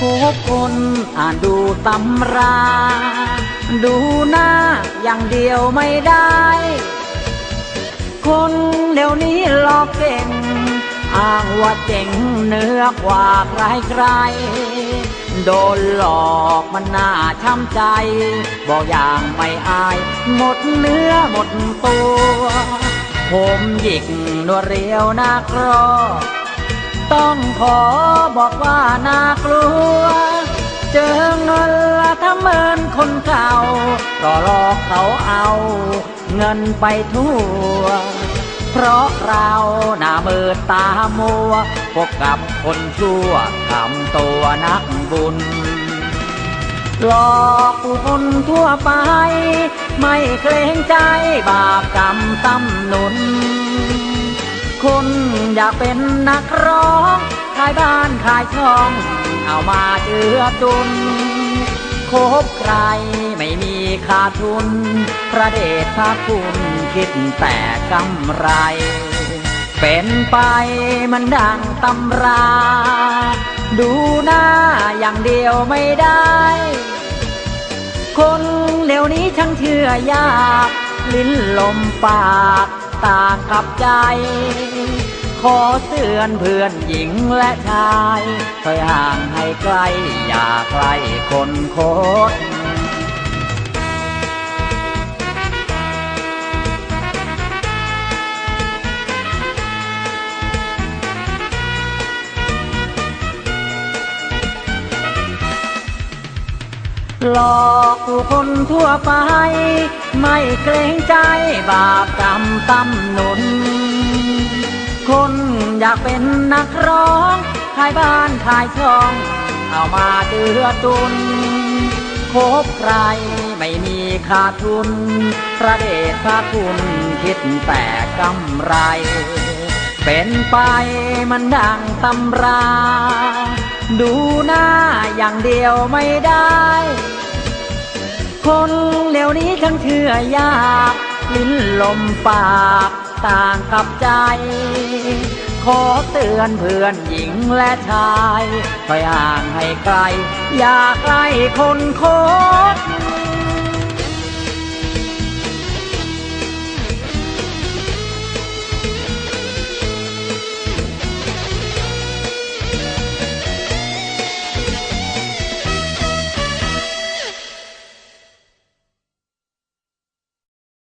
กคนอ่านดูตำรา ดูหน้าอย่างเดียวไม่ได้ คนเดี๋ยวนี้หลอกเก่ง อ้างว่าเจ๋งเนื้อกว่าใครใครโดนหลอกมันน่าช้ำใจ บอกอย่างไม่อาย หมดเนื้อหมดตัว ผมหยิกนวเรียวนักรอต้อ ขอบอกว่าน่ากลัว เจอเงินละถ้าเมินคนเก่าก็หลอกเขาเอา เงินไปทั่ว เพราะเราหน้ามืดตามัว พบกับคนชั่วทำตัวนักบุญ หลอกผู้คนทั่วไป ไม่เกรงใจบาปกรรมตำหนุนคนอยากเป็นนักร้อง ขายบ้านขายช่อง เอามาเจือตุนคบใครไม่มีขาดทุน พระเดชพระคุณคิดแต่กำไร เป็นไปมันดังตำรา ดูหน้าอย่างเดียวไม่ได้ คนเดี๋ยวนี้ช่างเชื่อยาก ลิ้นลมปากต่างกับใจ ขอเตือนเพื่อนหญิงและชายคอยห่างให้ไกล อย่าใกล้คนโคตรหลอกผู้คนทั่วไป ไม่เกรงใจบาปกรรมตำหนุน คนอยากเป็นนักร้องขายบ้านขายช่อง เอามาเดือตุนคบใครไม่มีขาดทุน พระเดชพระคุณคิดแต่กำไร เป็นไปมันดังตำรา ดูหน้าอย่างเดียวไม่ได้ คนเดี๋ยวนี้ทั้งเชื่อยาก ลิ้นลมปาก ต่างกับใจ ขอเตือนเพื่อนหญิงและชายคอยห่างให้ไกล อย่าใกล้คนโคตร